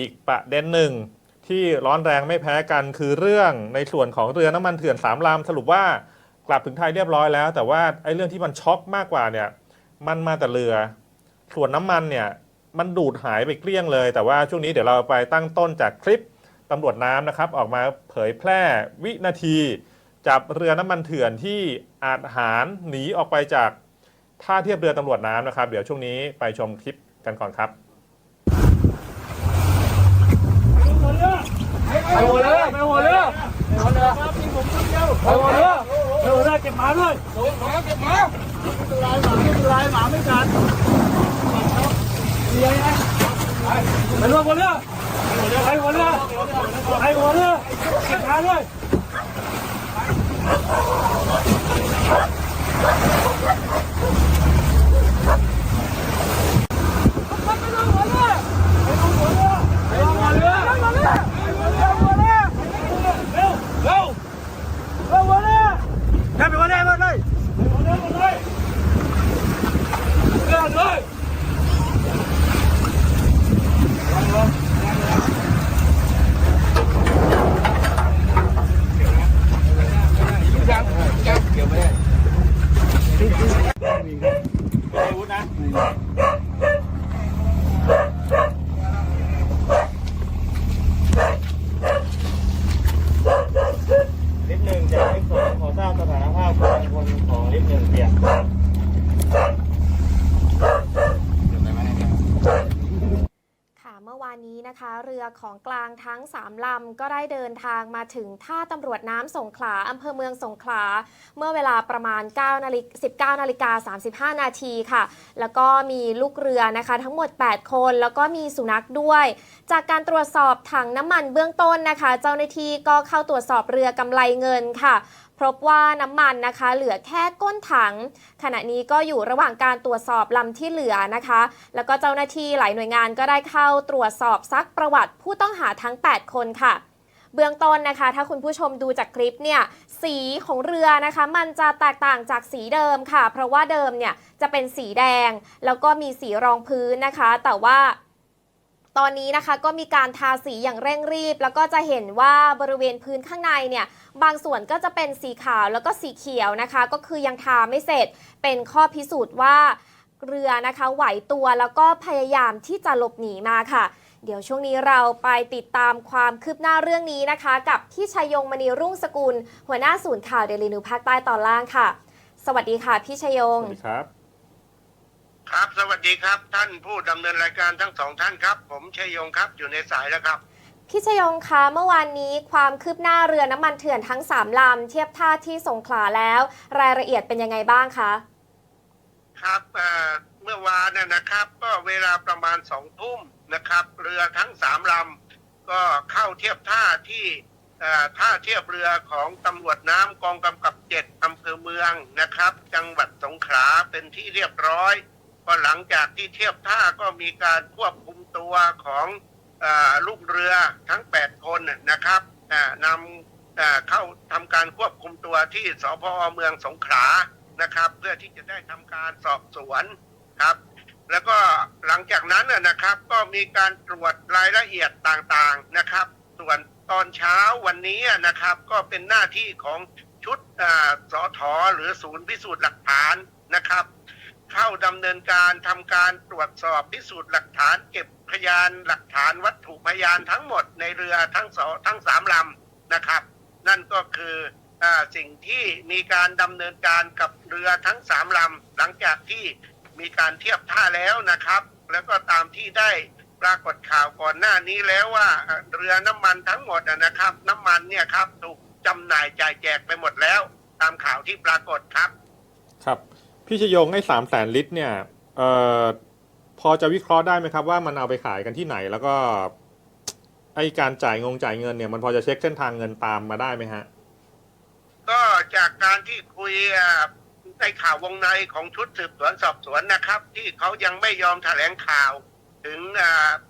อีกประเด็นหนึ่ง ที่ร้อนแรงไม่แพ้กันคือเรื่องในส่วนของเรือน้ำมันเถื่อนสามลำสรุปว่ากลับถึงไทยเรียบร้อยแล้ว แต่ว่าไอ้เรื่องที่มันช็อกมากกว่าเนี่ยมันมาแต่เรือ ส่วนน้ำมันเนี่ยมันดูดหายไปเกลี้ยงเลย แต่ว่าช่วงนี้เดี๋ยวเราไปตั้งต้นจากคลิปตำรวจน้ำนะครับ ออกมาเผยแพร่วินาที จับเรือน้ำมันเถื่อนที่อาจหารหนีออกไปจากท่าเทียบเรือตำรวจน้ำนะครับ เดี๋ยวช่วงนี้ไปชมคลิปกันก่อนครับ ไปหัวเรือไปหัวเรือไปหัวเรือไปหัวเรือไปหัวเรือเก็บหมาด้วยหมาเก็บหมาไม่เป็นไรหมาไม่เป็นไรหมาไม่กัดเลี้ยงไงไปหัวเรือไปหัวเรือไปหัวเรือเก็บหมาด้วย ไปหัวเรือไปหัวเรือไปหัวเรือเร็วเร็วไปหัวเรือแค่ไปหัวเรือหมดเลยไปหัวเรือหมดเลยเรือเลย ลิฟต์หนึ่งจากลิฟต์สองขอทราบสถานภาพของคน ของลิฟต์หนึ่งเปียนค่ะเมื่อวานนี้นะคะ เรือของกลางทั้ง 3 ลำ ก็ได้เดินทางมาถึงท่าตำรวจน้ำสงขลาอำเภอเมืองสงขลา เมื่อเวลาประมาณ9นาฬิกา19นาฬิกา35 นาทีค่ะ แล้วก็มีลูกเรือนะคะทั้งหมด 8 คน แล้วก็มีสุนัขด้วย จากการตรวจสอบถังน้ำมันเบื้องต้นนะคะ เจ้าหน้าที่ก็เข้าตรวจสอบเรือกำไรเงินค่ะ พบว่าน้ำมันนะคะ เหลือแค่ก้นถัง ขณะนี้ก็อยู่ระหว่างการตรวจสอบลำที่เหลือนะคะ แล้วก็เจ้าหน้าที่หลายหน่วยงานก็ได้เข้าตรวจสอบซักประวัติผู้ต้องหาทั้ง 8 คนค่ะเบื้องต้นนะคะ ถ้าคุณผู้ชมดูจากคลิปเนี่ยสีของเรือนะคะ มันจะแตกต่างจากสีเดิมค่ะ เพราะว่าเดิมเนี่ยจะเป็นสีแดง แล้วก็มีสีรองพื้นนะคะ แต่ว่า ตอนนี้นะคะก็มีการทาสีอย่างเร่งรีบ แล้วก็จะเห็นว่าบริเวณพื้นข้างในเนี่ยบางส่วนก็จะเป็นสีขาวแล้วก็สีเขียวนะคะ ก็คือยังทาไม่เสร็จเป็นข้อพิสูจน์ว่าเรือนะคะไหวตัวแล้วก็พยายามที่จะหลบหนีมาค่ะ เดี๋ยวช่วงนี้เราไปติดตามความคืบหน้าเรื่องนี้นะคะ กับพี่ชัยยงมณีรุ่งสกุล หัวหน้าศูนย์ข่าวเดลินิวภาคใต้ตอนล่างค่ะ สวัสดีค่ะพี่ชัยยงสวัสดีครับ ครับ สวัสดีครับ ท่านผู้ดำเนินรายการทั้งสองท่านครับ ผมชัยยงครับอยู่ในสายแล้วครับ พี่ชยงคะเมื่อวานนี้ความคืบหน้าเรือน้ำมันเถื่อนทั้ง 3 ลำ เทียบท่าที่สงขลาแล้ว รายละเอียดเป็นยังไงบ้างคะ ครับเอ่อเมื่อวานน่ะนะครับ ก็เวลาประมาณสองทุ่มนะครับ เรือทั้งสามลำก็เข้าเทียบท่าที่เอ่อท่าเทียบเรือของตำรวจน้ำกองกำกับเจ็ดอำเภอเมืองนะครับ จังหวัดสงขลาเป็นที่เรียบร้อย ก็หลังจากที่เทียบท่าก็มีการควบคุมตัวของอลูกเรือทั้ง 8 คนนะครับนำเข้าทำการควบคุมตัวที่สพเมืองสงขลานะครับ เพื่อที่จะได้ทำการสอบสวนครับ แล้วก็หลังจากนั้นนะครับ ก็มีการตรวจรายละเอียดต่างๆนะครับ ส่วนตอนเช้าวันนี้นะครับ ก็เป็นหน้าที่ของชุดสอทอหรือศูนย์พิสูจน์หลักฐานนะครับ เข้าดำเนินการทำการตรวจสอบพิสูจน์หลักฐาน เก็บพยานหลักฐานวัตถุพยานทั้งหมดในเรือทั้งสองทั้งสามลำนะครับ นั่นก็คืออสิ่งที่มีการดำเนินการกับเรือทั้งสามลำหลังจากที่มีการเทียบท่าแล้วนะครับ แล้วก็ตามที่ได้ปรากฏข่าวก่อนหน้านี้แล้วว่าเรือน้ำมันทั้งหมดนะครับ น้ำมันเนี่ยครับถูกจำหน่ายจ่ายแจกไปหมดแล้ว ตามข่าวที่ปรากฏครับ พี่ชยงไอ้สามแสนลิตรเนี่ยเอ่อพอจะวิเคราะห์ได้ไหมครับว่ามันเอาไปขายกันที่ไหนแล้วก็ไอ้การจ่ายงงจ่ายเงินเนี่ยมันพอจะเช็คเส้นทางเงินตามมาได้ไหมฮะ ก็จากการที่คุยในข่าววงในของชุดสืบสวนสอบสวนนะครับ ที่เขายังไม่ยอมแถลงข่าว ถึง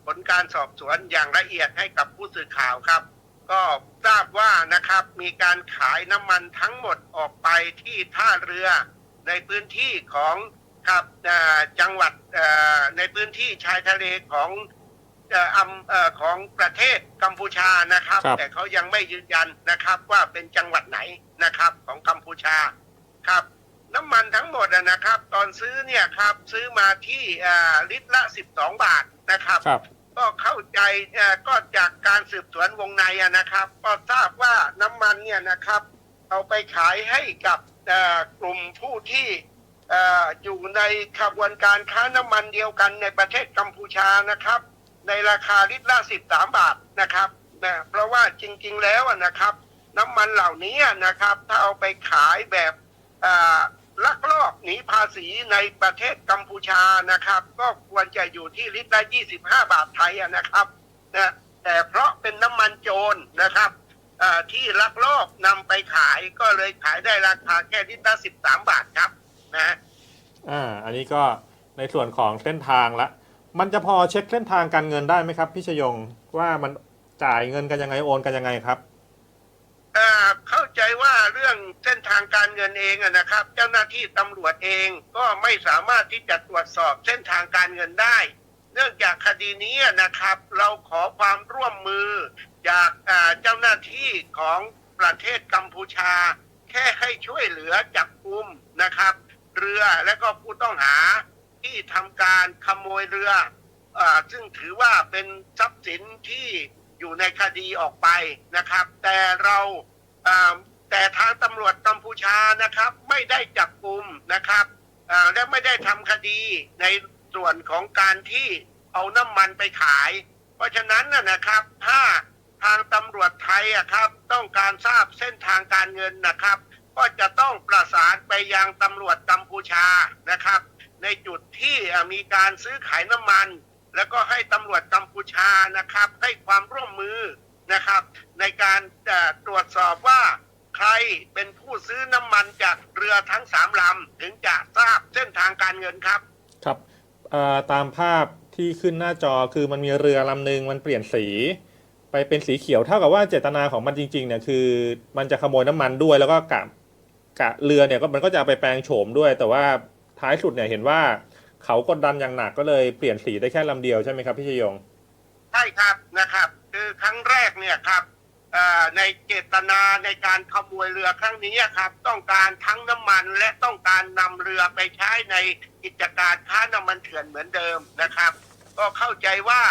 ผลการสอบสวนอย่างละเอียดให้กับผู้สื่อข่าวครับ ก็ทราบว่านะครับมีการขายน้ำมันทั้งหมดออกไปที่ท่าเรือ ในพื้นที่ของครับอ่าจังหวัดอ่าในพื้นที่ชายทะเลของเอ่ออำเอ่อของประเทศกัมพูชานะครับครับ แต่เขายังไม่ยืนยันนะครับว่าเป็นจังหวัดไหนนะครับของกัมพูชาครับ น้ำมันทั้งหมดอะนะครับ ตอนซื้อเนี่ยครับซื้อมาที่อ่าลิตรละ 12 บาทนะครับครับก็เข้าใจเอ่อก็จากการสืบสวนวงในอะนะครับ ก็ทราบว่าน้ำมันเนี่ยนะครับ เอาไปขายให้กับเอ่อ กลุ่มผู้ที่ออยู่ในขบวนการค้าน้ำมันเดียวกันในประเทศกัมพูชานะครับ ในราคาลิตรละ13บาทนะครับนะเพราะว่าจริงๆแล้วนะครับ น้ำมันเหล่านี้นะครับ ถ้าเอาไปขายแบบลักลอบหนีภาษีในประเทศกัมพูชานะครับ ก็ควรจะอยู่ที่ลิตรละ25 บาทไทยนะครับนะแต่เพราะเป็นน้ำมันโจรนะครับ ที่ลักลอบนำไปขายก็เลยขายได้ราคาแค่ลิตรละ13บาทครับนะอ่าอันนี้ก็ในส่วนของเส้นทางละ มันจะพอเช็คเส้นทางการเงินได้ไหมครับพี่ชยงว่ามันจ่ายเงินกันยังไงโอนกันยังไงครับเอ่อเข้าใจว่าเรื่องเส้นทางการเงินเองอะนะครับ เจ้าหน้าที่ตำรวจเองก็ไม่สามารถที่จะตรวจสอบเส้นทางการเงินได้ เนื่องจากคดีนี้นะครับ เราขอความร่วมมือจากเจ้าหน้าที่ของประเทศกัมพูชา แค่ให้ช่วยเหลือจับกุมนะครับ เรือและก็ผู้ต้องหาที่ทำการขโมยเรืออซึ่งถือว่าเป็นทรัพย์สินที่อยู่ในคดีออกไปนะครับ แต่เราแต่ทางตำรวจกัมพูชานะครับ ไม่ได้จับกลุ่มนะครับและไม่ได้ทำคดีใน ส่วนของการที่เอาน้ำมันไปขาย เพราะฉะนั้นนะนะครับ ถ้าทางตำรวจไทยอะครับ ต้องการทราบเส้นทางการเงินนะครับ ก็จะต้องประสานไปยังตำรวจกัมพูชานะครับ ในจุดที่มีการซื้อขายน้ำมัน แล้วก็ให้ตำรวจกัมพูชานะครับ ให้ความร่วมมือนะครับ ในการตรวจสอบว่าใครเป็นผู้ซื้อน้ำมันจากเรือทั้งสามลำถึงจะทราบเส้นทางการเงินครับ ตามภาพที่ขึ้นหน้าจอคือมันมีเรือลำหนึ่งมันเปลี่ยนสี ไปเป็นสีเขียวเท่ากับว่าเจตนาของมันจริงๆเนี่ยคือ มันจะขโมยน้ำมันด้วยแล้วก็กะกะเรือเนี่ยก็มันก็จะไปแปลงโฉมด้วย แต่ว่าท้ายสุดเนี่ยเห็นว่าเขากดดันอย่างหนักก็เลยเปลี่ยนสีได้แค่ลำเดียวใช่ไหมครับพี่ชยง ใช่ครับนะครับ คือครั้งแรกเนี่ยครับ ในเจตนาในการขโมยเรือครั้งนี้ครับ ต้องการทั้งน้ำมันและต้องการนำเรือไปใช้ในกิจการค้าน้ำมันเถื่อนเหมือนเดิมนะครับ ก็เข้าใจว่า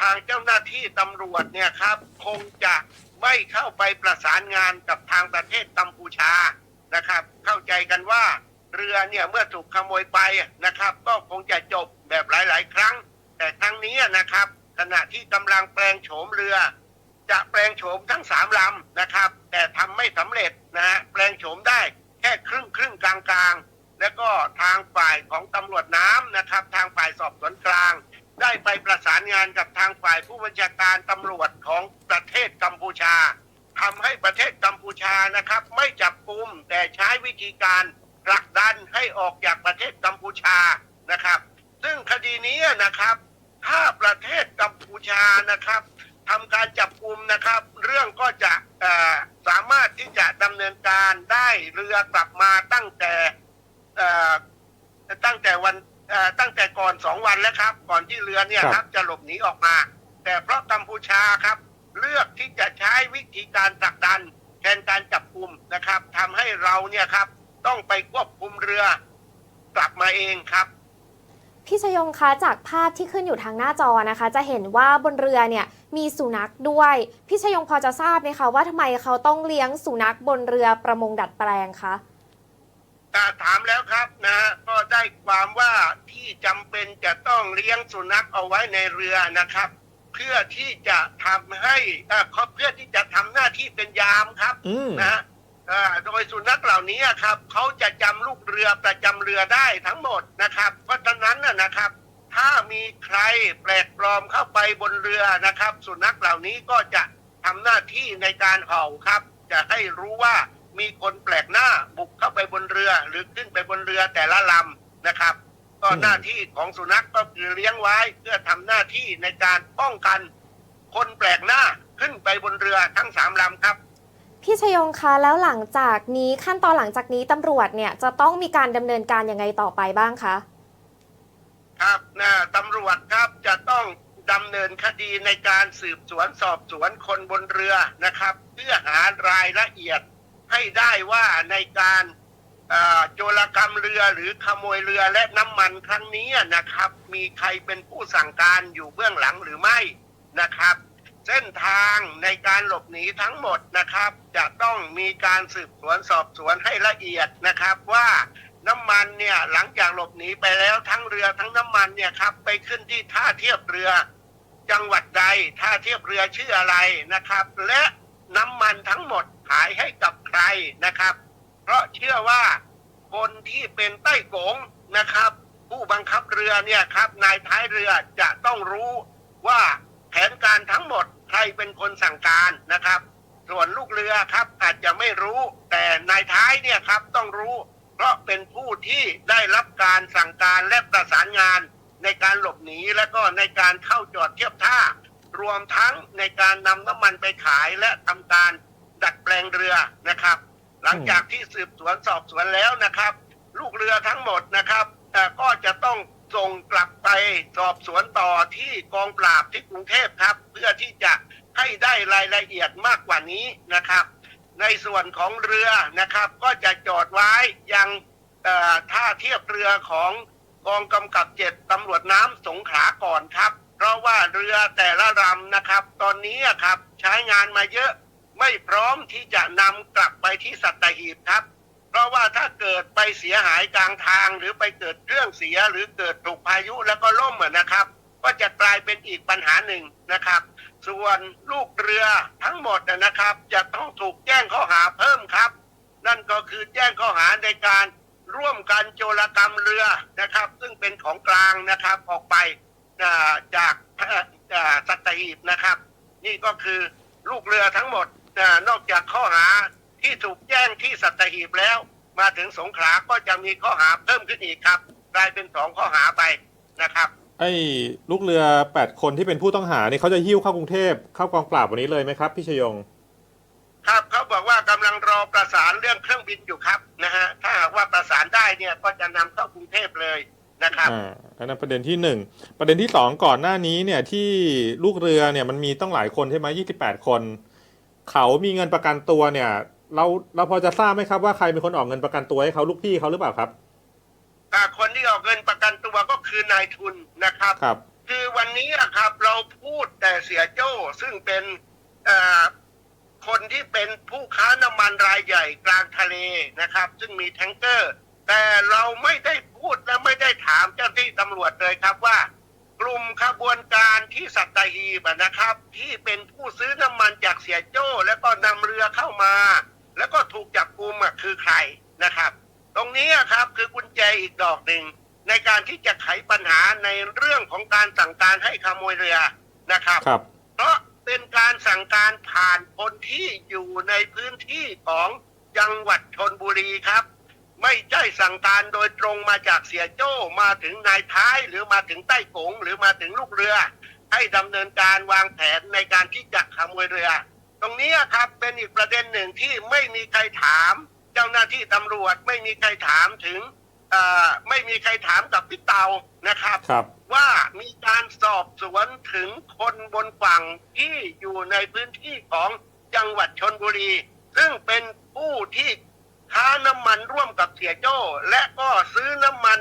ทางเจ้าหน้าที่ตำรวจเนี่ยครับ คงจะไม่เข้าไปประสานงานกับทางประเทศกัมพูชานะครับ เข้าใจกันว่าเรือเนี่ยเมื่อถูกขโมยไปนะครับ ก็คงจะจบแบบหลาย ๆ ครั้ง แต่ครั้งนี้นะครับ ขณะที่กำลังแปลงโฉมเรือ จะแปลงโฉมทั้งสามลำนะครับ แต่ทำไม่สำเร็จนะฮะแปลงโฉมได้แค่ครึ่งครึ่งกลางกลางแล้วก็ทางฝ่ายของตำรวจน้ำนะครับ ทางฝ่ายสอบสวนกลาง ได้ไปประสานงานกับทางฝ่ายผู้บัญชาการตำรวจของประเทศกัมพูชาทำให้ประเทศกัมพูชานะครับ ไม่จับกุมแต่ใช้วิธีการผลักดันให้ออกจากประเทศกัมพูชานะครับ ซึ่งคดีนี้นะครับ ถ้าประเทศกัมพูชานะครับ ทำการจับกลุ่มนะครับ เรื่องก็จะเอ่อสามารถที่จะดำเนินการได้เรือกลับมาตั้งแต่เอ่อตั้งแต่วันเอ่อตั้งแต่ก่อนสองวันแล้วครับ ก่อนที่เรือเนี่ยครับครับ จะหลบหนีออกมา แต่เพราะกัมพูชาครับ เลือกที่จะใช้วิธีการผลักดันแทนการจับกลุ่มนะครับทำให้เราเนี่ยครับ ต้องไปควบคุมเรือกลับมาเองครับ พี่ชยงคะจากภาพที่ขึ้นอยู่ทางหน้าจอนะคะ จะเห็นว่าบนเรือเนี่ยมีสุนัขด้วย พี่ชยงพอจะทราบไหมคะว่าทำไมเขาต้องเลี้ยงสุนัขบนเรือประมงดัดแปลงคะอ่าถามแล้วครับนะฮะก็ได้ความว่าที่จำเป็นจะต้องเลี้ยงสุนัขเอาไว้ในเรือนะครับ เพื่อที่จะทำให้อ่าเขาเพื่อที่จะทำหน้าที่เป็นยามครับอืม นะฮะอ่า โดยสุนัขเหล่านี้ครับเขาจะจำลูกเรือประจำเรือได้ทั้งหมดนะครับ เพราะฉะนั้นนะครับ ถ้ามีใครแปลกปลอมเข้าไปบนเรือนะครับ สุนัขเหล่านี้ก็จะทำหน้าที่ในการเห่าครับ จะให้รู้ว่ามีคนแปลกหน้าบุกเข้าไปบนเรือ หรือขึ้นไปบนเรือแต่ละลำนะครับ ก็หน้าที่ของสุนัขก็คือเลี้ยงไว้เพื่อทำหน้าที่ในการป้องกัน คนแปลกหน้าขึ้นไปบนเรือทั้งสามลำครับ พี่ชยงคะแล้วหลังจากนี้ขั้นตอนหลังจากนี้ตำรวจเนี่ยจะต้องมีการดำเนินการยังไงต่อไปบ้างคะ ครับนะตำรวจครับจะต้องดำเนินคดีในการสืบสวนสอบสวนคนบนเรือนะครับ เพื่อหารายละเอียดให้ได้ว่าในการโจรกรรมเรือหรือขโมยเรือและน้ำมันครั้งนี้นะครับ มีใครเป็นผู้สั่งการอยู่เบื้องหลังหรือไม่นะครับ เส้นทางในการหลบหนีทั้งหมดนะครับ จะต้องมีการสืบสวนสอบสวนให้ละเอียดนะครับว่าน้ำมันเนี่ยหลังจากหลบหนีไปแล้วทั้งเรือทั้งน้ำมันเนี่ยครับไปขึ้นที่ท่าเทียบเรือ จังหวัดใดท่าเทียบเรือชื่ออะไรนะครับ และน้ำมันทั้งหมดขายให้กับใครนะครับ เพราะเชื่อว่าคนที่เป็นใต้โกงนะครับ ผู้บังคับเรือเนี่ยครับนายท้ายเรือจะต้องรู้ว่า แผนการทั้งหมดใครเป็นคนสั่งการนะครับ ส่วนลูกเรือครับอาจจะไม่รู้ แต่นายท้ายเนี่ยครับต้องรู้ เพราะเป็นผู้ที่ได้รับการสั่งการและประสานงานในการหลบหนีและก็ในการเข้าจอดเทียบท่า รวมทั้งในการนำน้ำมันไปขายและทำการดัดแปลงเรือนะครับ หลังจากที่สืบสวนสอบสวนแล้วนะครับ ลูกเรือทั้งหมดนะครับก็จะต้อง ส่งกลับไปสอบสวนต่อที่กองปราบที่กรุงเทพครับ เพื่อที่จะให้ได้รายละเอียดมากกว่านี้นะครับ ในส่วนของเรือนะครับ ก็จะจอดไว้ยังท่าเทียบเรือของกองกำกับเจ็ดตำรวจน้ำสงขลาก่อนครับ เพราะว่าเรือแต่ละลำนะครับ ตอนนี้ครับใช้งานมาเยอะไม่พร้อมที่จะนำกลับไปที่สัตหีบครับ เพราะว่าถ้าเกิดไปเสียหายกลางทางหรือไปเกิดเครื่องเสียหรือเกิดถูกพายุแล้วก็ล่มอะนะครับ ก็จะกลายเป็นอีกปัญหาหนึ่งนะครับ ส่วนลูกเรือทั้งหมดนะครับ จะต้องถูกแจ้งข้อหาเพิ่มครับ นั่นก็คือแจ้งข้อหาในการร่วมกันโจรกรรมเรือนะครับ ซึ่งเป็นของกลางนะครับออกไปจากสัตหีบนะครับ นี่ก็คือลูกเรือทั้งหมดนอกจากข้อหา ที่ถูกแจ้งที่สัตหีบแล้ว มาถึงสงขลาก็จะมีข้อหาเพิ่มขึ้นอีกครับกลายเป็นสองข้อหาไปนะครับ ไอ้ลูกเรือ 8 คนที่เป็นผู้ต้องหานี่เขาจะหิ้วเข้ากรุงเทพเข้ากองปราบวันนี้เลยไหมครับพี่ชยง ครับเขาบอกว่ากำลังรอประสานเรื่องเครื่องบินอยู่ครับนะฮะถ้าหากว่าประสานได้เนี่ยก็จะนำเข้ากรุงเทพเลยนะครับอ่าอันนั้นประเด็นที่หนึ่งประเด็นที่สองก่อนหน้านี้เนี่ยที่ลูกเรือเนี่ยมันมีต้องหลายคนใช่ไหมยี่สิบแปดคน เขามีเงินประกันตัวเนี่ย เราเราพอจะทราบไหมครับว่าใครเป็นคนออกเงินประกันตัวให้เขาลูกพี่เขาหรือเปล่าครับอ่าคนที่ออกเงินประกันตัวก็คือนายทุนนะครับครับ คือวันนี้นะครับ เราพูดแต่เสียโจ้ซึ่งเป็นเอ่อคนที่เป็นผู้ค้าน้ำมันรายใหญ่กลางทะเลนะครับ ซึ่งมีแทงเกอร์ แต่เราไม่ได้พูดและไม่ได้ถามเจ้าหน้าที่ตำรวจเลยครับว่า กลุ่มขบวนการที่สัตหีบอะนะครับ ที่เป็นผู้ซื้อน้ำมันจากเสียโจ้ แล้วก็นำเรือเข้ามา แล้วก็ถูกจับกุมอะคือใครนะครับ ตรงนี้อะครับคือกุญแจอีกดอกหนึ่งในการที่จะไขปัญหาในเรื่องของการสั่งการให้ขโมยเรือนะครับครับเพราะเป็นการสั่งการผ่านคนที่อยู่ในพื้นที่ของจังหวัดชนบุรีครับ ไม่ใช่สั่งการโดยตรงมาจากเสียโจ้มาถึงนายท้ายหรือมาถึงใต้กงหรือมาถึงลูกเรือ ให้ดำเนินการวางแผนในการที่จะขโมยเรือ ตรงนี้ครับเป็นอีกประเด็นหนึ่งที่ไม่มีใครถาม เจ้าหน้าที่ตำรวจไม่มีใครถามถึงเอ่อไม่มีใครถามกับพี่เตานะครับครับว่ามีการสอบสวนถึงคนบนฝั่งที่อยู่ในพื้นที่ของจังหวัดชนบุรี ซึ่งเป็นผู้ที่ค้าน้ำมันร่วมกับเสียโจ้และก็ซื้อน้ำมัน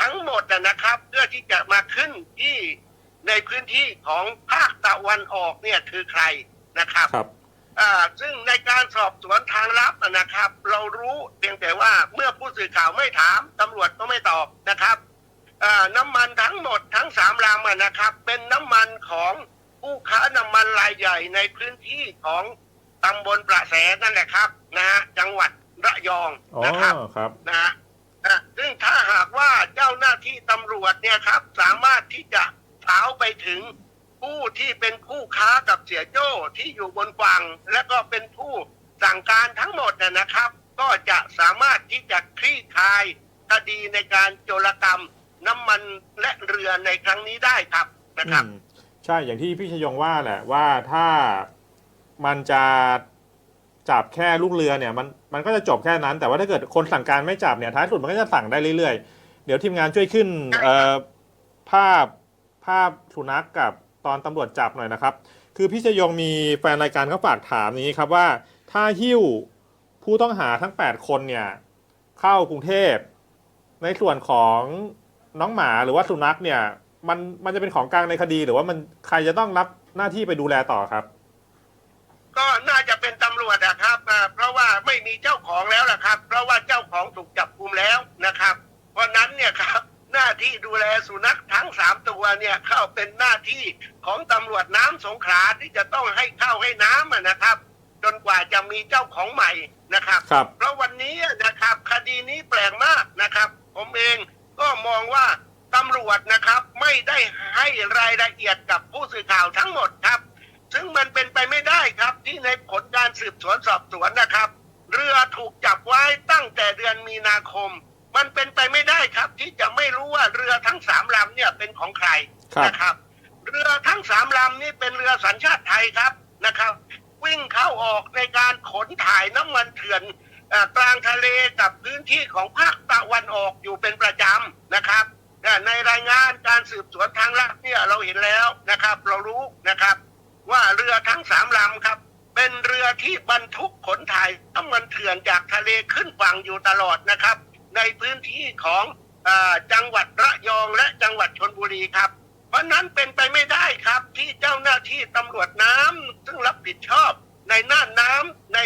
ทั้งหมดนะนะครับ เพื่อที่จะมาขึ้นที่ในพื้นที่ของภาคตะวันออกเนี่ยคือใคร นะครับครับอ่าซึ่งในการสอบสวนทางลับอะนะครับ เรารู้เพียงแต่ว่าเมื่อผู้สื่อข่าวไม่ถามตำรวจก็ไม่ตอบนะครับอ่าน้ำมันทั้งหมดทั้งสามลำอะนะครับ เป็นน้ำมันของผู้ค้าน้ำมันรายใหญ่ในพื้นที่ของตำบลประแสนั่นแหละครับนะฮะจังหวัดระยองอ๋อนะครับครับนะฮะอะซึ่งถ้าหากว่าเจ้าหน้าที่ตำรวจเนี่ยครับ สามารถที่จะสาวไปถึง ผู้ที่เป็นผู้ค้ากับเสียโจ้ที่อยู่บนฝั่งและก็เป็นผู้สั่งการทั้งหมดนะนะครับ ก็จะสามารถที่จะคลี่คลายคดีในการโจรกรรมน้ำมันและเรือในครั้งนี้ได้ครับนะครับใช่อย่างที่พี่ชยงว่าแหละว่าถ้ามันจะจับแค่ลูกเรือเนี่ยมันมันก็จะจบแค่นั้น แต่ว่าถ้าเกิดคนสั่งการไม่จับเนี่ยท้ายสุดมันก็จะสั่งได้เรื่อยๆ เดี๋ยวทีมงานช่วยขึ้นภาพภาพสุนัขกับ ตอนตำรวจจับหน่อยนะครับ คือพี่ชยงมีแฟนรายการเขาฝากถามนี้ครับว่า ถ้าหิ้วผู้ต้องหาทั้ง 8 คนเนี่ยเข้ากรุงเทพ ในส่วนของน้องหมาหรือว่าสุนัขเนี่ย มันมันจะเป็นของกลางในคดี หรือว่ามันใครจะต้องรับหน้าที่ไปดูแลต่อครับ ก็น่าจะเป็นตำรวจนะครับอ่าเพราะว่าไม่มีเจ้าของแล้วล่ะครับ เพราะว่าเจ้าของถูกจับกุมแล้วนะครับ เพราะนั้นเนี่ยครับ หน้าที่ดูแลสุนัขทั้งสามตัวเนี่ยเข้าเป็นหน้าที่ของตำรวจน้ำสงขลาที่จะต้องให้ข้าวให้น้ำอะนะครับ จนกว่าจะมีเจ้าของใหม่นะครับครับเพราะวันนี้นะครับ คดีนี้แปลกมากนะครับ ผมเองก็มองว่าตำรวจนะครับไม่ได้ให้รายละเอียดกับผู้สื่อข่าวทั้งหมดครับ ซึ่งมันเป็นไปไม่ได้ครับที่ในผลการสืบสวนสอบสวนนะครับ เรือถูกจับไว้ตั้งแต่เดือนมีนาคม มันเป็นไปไม่ได้ครับ ที่จะไม่รู้ว่าเรือทั้งสามลำเนี่ยเป็นของใครครับนะครับ เรือทั้งสามลำนี่เป็นเรือสัญชาติไทยครับนะครับ วิ่งเข้าออกในการขนถ่ายน้ำมันเถื่อนเอ่อกลางทะเลกับพื้นที่ของภาคตะวันออกอยู่เป็นประจำนะครับแต่ในรายงานการสืบสวนทางลับเนี่ยเราเห็นแล้วนะครับ เรารู้นะครับ ว่าเรือทั้งสามลำครับ เป็นเรือที่บรรทุกขนถ่ายน้ำมันเถื่อนจากทะเลขึ้นฝั่งอยู่ตลอดนะครับ ในพื้นที่ของอาจังหวัดระยองและจังหวัดชนบุรีครับ เพราะนั้นเป็นไปไม่ได้ครับที่เจ้าหน้าที่ตำรวจน้ำซึ่งรับผิดชอบในน่านน้ำใน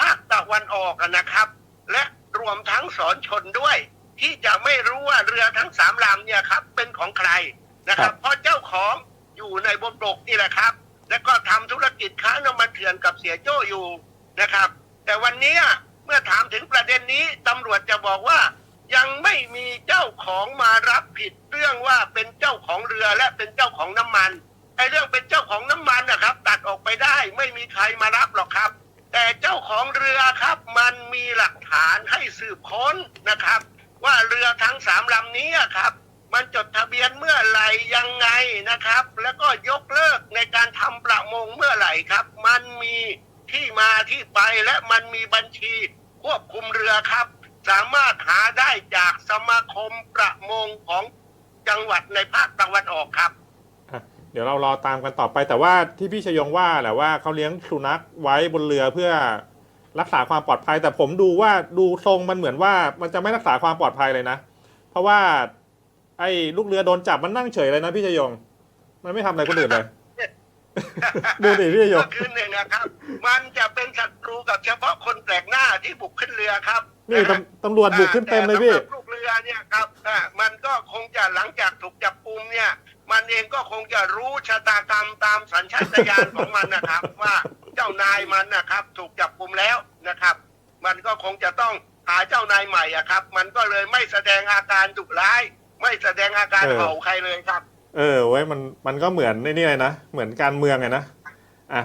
ภาคตะวันออกอะนะครับ และรวมทั้งสอนชนด้วย ที่จะไม่รู้ว่าเรือทั้งสามลำเนี่ยครับเป็นของใครนะคครัรับบเพราะเจ้าของอยู่ในบนบกนี่แหละครับ แล้วก็ทำธุรกิจค้าน้ำมันเถื่อนกับเสียโจ้อยู่นะครับ แต่วันนี้เมื่อถามถึงประเด็นนี้ตำรวจจะบอกว่า ยังไม่มีเจ้าของมารับผิดเรื่องว่าเป็นเจ้าของเรือและเป็นเจ้าของน้ำมันไอ้เรื่องเป็นเจ้าของน้ำมันนะครับ ตัดออกไปได้ไม่มีใครมารับหรอกครับ แต่เจ้าของเรือครับ มันมีหลักฐานให้สืบค้นนะครับ ว่าเรือทั้งสามลำนี้ครับ มันจดทะเบียนเมื่อไหร่ยังไงนะครับ แล้วก็ยกเลิกในการทำประมงเมื่อไหร่ครับ มันมีที่มาที่ไปและมันมีบัญชีควบคุมเรือครับ สามารถหาได้จากสมาคมประมงของจังหวัดในภาคตะวันออกครับอะเดี๋ยวเรารอตามกันต่อไป แต่ว่าที่พี่ชยงว่าแหละว่าเขาเลี้ยงสุนัขไว้บนเรือเพื่อรักษาความปลอดภัย แต่ผมดูว่าดูทรงมันเหมือนว่ามันจะไม่รักษาความปลอดภัยเลยนะ เพราะว่า ไอ้ลูกเรือโดนจับมันนั่งเฉยเลยนะพี่ชยง มันไม่ทำอะไรคนอื่นเลยดูดิพี่ชยงก็คือหนึ่งนะครับ มันจะเป็นศัตรูกับเฉพาะคนแปลกหน้าที่บุกขึ้นเรือครับ นี่ตำตำรวจบุกขึ้นเต็มเลยพี่ แต่สำหรับลูกเรือเนี่ยครับอ่ามันก็คงจะหลังจากถูกจับกุมเนี่ย มันเองก็คงจะรู้ชะตากรรมตามสัญชาตญาณของมันนะครับ ว่าเจ้านายมันนะครับ ถูกจับกุมแล้วนะครับ มันก็คงจะต้องหาเจ้านายใหม่อะครับ มันก็เลยไม่แสดงอาการดุร้าย ไม่แสดงอาการเออ เห่าใครเลยครับ เออเว้ยมันมันก็เหมือนในนี่เลยนะ เหมือนการเมืองไงนะอะ